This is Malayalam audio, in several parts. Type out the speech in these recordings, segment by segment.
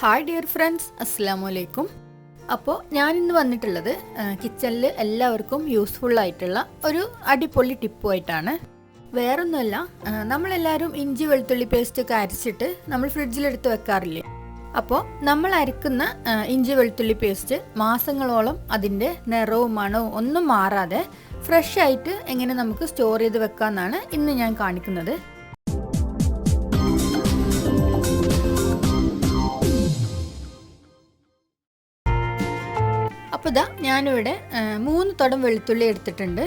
ഹായ് ഡിയർ ഫ്രണ്ട്സ് അസ്സാം വലൈക്കും അപ്പോൾ ഞാനിന്ന് വന്നിട്ടുള്ളത് കിച്ചണിൽ എല്ലാവർക്കും യൂസ്ഫുൾ ആയിട്ടുള്ള ഒരു അടിപൊളി ടിപ്പുമായിട്ടാണ് വേറൊന്നുമല്ല നമ്മളെല്ലാവരും ഇഞ്ചി വെളുത്തുള്ളി പേസ്റ്റ് ഒക്കെ അരച്ചിട്ട് നമ്മൾ ഫ്രിഡ്ജിലെടുത്ത് വെക്കാറില്ലേ? അപ്പോൾ നമ്മൾ അരക്കുന്ന ഇഞ്ചി വെളുത്തുള്ളി പേസ്റ്റ് മാസങ്ങളോളം അതിന്റെ നിറവും മണവും ഒന്നും മാറാതെ ഫ്രഷ് ആയിട്ട് എങ്ങനെ നമുക്ക് സ്റ്റോർ ചെയ്ത് വെക്കാമെന്നാണ് ഇന്ന് ഞാൻ കാണിക്കുന്നത്. അപ്പോൾ ഇതാ ഞാനിവിടെ മൂന്ന് തടം വെളുത്തുള്ളി എടുത്തിട്ടുണ്ട്.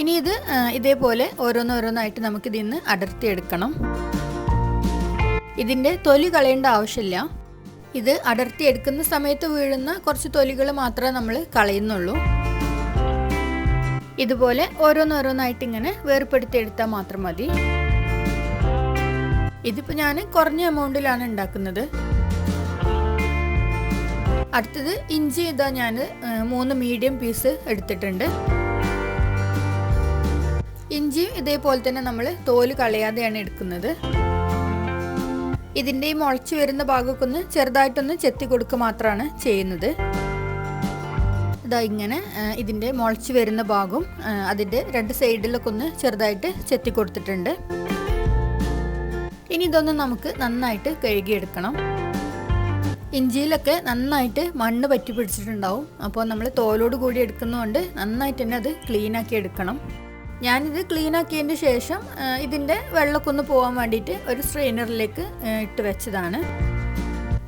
ഇനി ഇത് ഇതേപോലെ ഓരോന്നോരോന്നായിട്ട് നമുക്ക് ഇതിന്ന് അടർത്തി എടുക്കണം ഇതിന്റെ തൊലി കളയേണ്ട ആവശ്യമില്ല. ഇത് അടർത്തി എടുക്കുന്ന സമയത്ത് വീഴുന്ന കുറച്ച് തൊലികൾ മാത്രമേ നമ്മൾ കളയുന്നുള്ളൂ. ഇതുപോലെ ഓരോന്നോരോന്നായിട്ട് ഇങ്ങനെ വേർപ്പെടുത്തി എടുത്താൽ മാത്രം മതി. ഇതിപ്പോൾ ഞാൻ കുറഞ്ഞ എമൗണ്ടിലാണ് ഉണ്ടാക്കുന്നത്. അടുത്തത് ഇഞ്ചി ഇതാ ഞാൻ മൂന്ന് മീഡിയം പീസ് എടുത്തിട്ടുണ്ട്. ഇഞ്ചിയും ഇതേപോലെ തന്നെ നമ്മൾ തോൽ കളയാതെയാണ് എടുക്കുന്നത്. ഇതിന്റെ ഈ മുളച്ച് വരുന്ന ഭാഗമൊക്കെ ഒന്ന് ചെറുതായിട്ടൊന്ന് ചെത്തി കൊടുക്കുക മാത്രമാണ് ചെയ്യുന്നത്. ഇതാ ഇങ്ങനെ ഇതിന്റെ മുളച്ച് വരുന്ന ഭാഗം അതിന്റെ രണ്ട് സൈഡിലൊക്കെ ഒന്ന് ചെറുതായിട്ട് ചെത്തി കൊടുത്തിട്ടുണ്ട്. ഇനി ഇതൊന്ന് നമുക്ക് നന്നായിട്ട് കഴുകിയെടുക്കണം. ഇഞ്ചിയിലൊക്കെ നന്നായിട്ട് മണ്ണ് പറ്റി പിടിച്ചിട്ടുണ്ടാവും. അപ്പോൾ നമ്മൾ തോലോട് കൂടി എടുക്കുന്നതുകൊണ്ട് നന്നായിട്ട് തന്നെ അത് ക്ലീൻ ആക്കി എടുക്കണം. ഞാനിത് ക്ലീൻ ആക്കിയതിന് ശേഷം ഇതിന്റെ വെള്ളമൊക്കെ ഒന്ന് പോകാൻ വേണ്ടിയിട്ട് ഒരു സ്ട്രെയിനറിലേക്ക് ഇട്ട് വെച്ചതാണ്.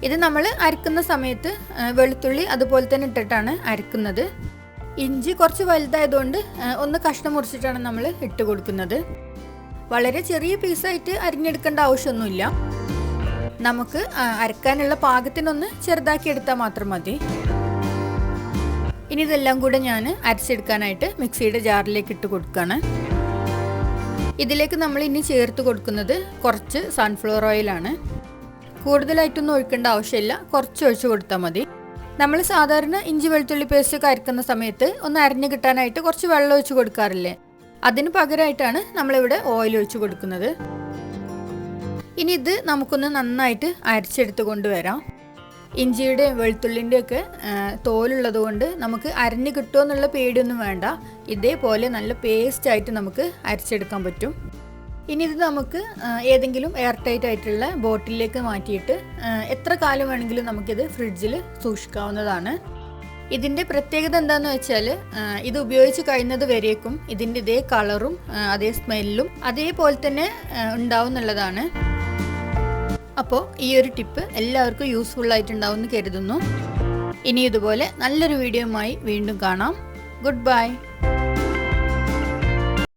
ഇത് നമ്മൾ അരക്കുന്ന സമയത്ത് വെളുത്തുള്ളി അതുപോലെ തന്നെ ഇട്ടിട്ടാണ് അരക്കുന്നത്. ഇഞ്ചി കുറച്ച് വലുതായതുകൊണ്ട് ഒന്ന് കഷ്ണം മുറിച്ചിട്ടാണ് നമ്മൾ ഇട്ട് കൊടുക്കുന്നത്. വളരെ ചെറിയ പീസായിട്ട് അരിഞ്ഞെടുക്കേണ്ട ആവശ്യമൊന്നുമില്ല. നമുക്ക് അരക്കാനുള്ള പാകത്തിനൊന്ന് ചെറുതാക്കി എടുത്താൽ മാത്രം മതി. ഇനി ഇതെല്ലാം കൂടെ ഞാൻ അരച്ചെടുക്കാനായിട്ട് മിക്സിയുടെ ജാറിലേക്ക് ഇട്ട് കൊടുക്കുകയാണ്. ഇതിലേക്ക് നമ്മൾ ഇനി ചേർത്ത് കൊടുക്കുന്നത് കുറച്ച് സൺഫ്ലവർ ഓയിലാണ് കൂടുതലായിട്ടൊന്നും ഒഴിക്കേണ്ട ആവശ്യമില്ല കുറച്ച് ഒഴിച്ച് കൊടുത്താൽ മതി. നമ്മൾ സാധാരണ ഇഞ്ചി വെളുത്തുള്ളി പേസ്റ്റ് ഒക്കെ അരക്കുന്ന സമയത്ത് ഒന്ന് അരഞ്ഞു കിട്ടാനായിട്ട് കുറച്ച് വെള്ളം ഒഴിച്ച് കൊടുക്കാറില്ലേ? അതിന് പകരമായിട്ടാണ് നമ്മളിവിടെ ഓയിൽ ഒഴിച്ച് കൊടുക്കുന്നത്. ഇനി ഇത് നമുക്കൊന്ന് നന്നായിട്ട് അരച്ചെടുത്ത് കൊണ്ടുവരാം. ഇഞ്ചിയുടെ വെളുത്തുള്ളിന്റെ ഒക്കെ തോലുള്ളത് കൊണ്ട് നമുക്ക് അരഞ്ഞ് കിട്ടുമോ എന്നുള്ള പേടിയൊന്നും വേണ്ട. ഇതേപോലെ നല്ല പേസ്റ്റ് ആയിട്ട് നമുക്ക് അരച്ചെടുക്കാൻ പറ്റും. ഇനി ഇത് നമുക്ക് ഏതെങ്കിലും എയർ ടൈറ്റ് ആയിട്ടുള്ള ബോട്ടിലേക്ക് മാറ്റിയിട്ട് എത്ര കാലം വേണമെങ്കിലും നമുക്കിത് ഫ്രിഡ്ജിൽ സൂക്ഷിക്കാവുന്നതാണ്. ഇതിന്റെ പ്രത്യേകത എന്താണെന്ന് വെച്ചാൽ ഇത് ഉപയോഗിച്ച് കഴിയുന്നത് വരേക്കും ഇതിന്റെ ഇതേ കളറും അതേ സ്മെല്ലും അതേപോലെ തന്നെ ഉണ്ടാവും എന്നുള്ളതാണ് അപ്പോൾ ഈ ഒരു ടിപ്പ് എല്ലാവർക്കും യൂസ്ഫുൾ ആയിട്ടുണ്ടാവും എന്ന് കരുതുന്നു. ഇനി ഇതുപോലെ നല്ലൊരു വീഡിയോയുമായി വീണ്ടും കാണാം. Good bye